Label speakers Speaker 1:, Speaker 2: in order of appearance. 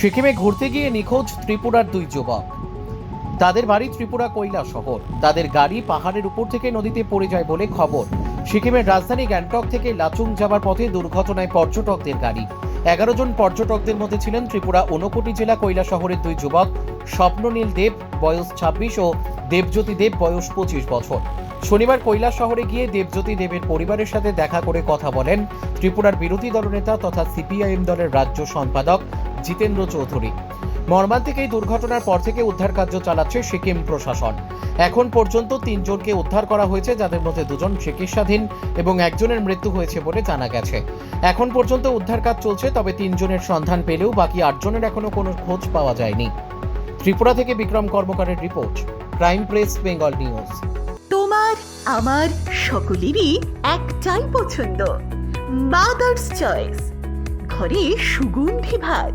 Speaker 1: সিকিমে ঘুরতে গিয়ে নিখোঁজ ত্রিপুরার দুই যুবক। তাদের বাড়ি ত্রিপুরা কৈলা শহর। তাদের গাড়ি পাহাড়ের উপর থেকে নদীতে পড়ে যায় বলে খবর। সিকিমের রাজধানী গ্যাংটক থেকে লাচুং যাবার পথে দুর্ঘটনায় পর্যটকদের গাড়ি। এগারো জন পর্যটকদের মধ্যে ছিলেন ত্রিপুরা ঊনকোটি জেলা কৈলা শহরের দুই যুবক, স্বপ্ননীল দেব, বয়স ছাব্বিশ, ও দেবজ্যোতি দেব, বয়স পঁচিশ বছর। শনিবার কৈলাস শহরে গিয়ে দেবজ্যোতি দেবের পরিবারের সাথে দেখা করে কথা বলেন ত্রিপুরার বিরোধী দলনেতা তথা সিপিআইএম দলের রাজ্য সম্পাদক জিতেন্দ্র চৌধুরী। মর্মান্তিক এই দুর্ঘটনার পর থেকে উদ্ধার কার্য চালাচ্ছে সিকিম প্রশাসন। এখন পর্যন্ত তিনজনকে উদ্ধার করা হয়েছে, যাদের মধ্যে দুজন চিকিৎসাধীন এবং একজনের মৃত্যু হয়েছে বলে জানা গেছে। এখন পর্যন্ত উদ্ধার কাজ চলছে, তবে তিনজনের সন্ধান পেলেও বাকি আটজনের এখনও কোনো খোঁজ পাওয়া যায়নি। ত্রিপুরা থেকে Bikram কর্মকারের report, crime press, Bengal news.
Speaker 2: তোমার, আমার সকলেরই একটাই পছন্দ মাদার্স চয়েস ঘরে সুগন্ধি ভাত।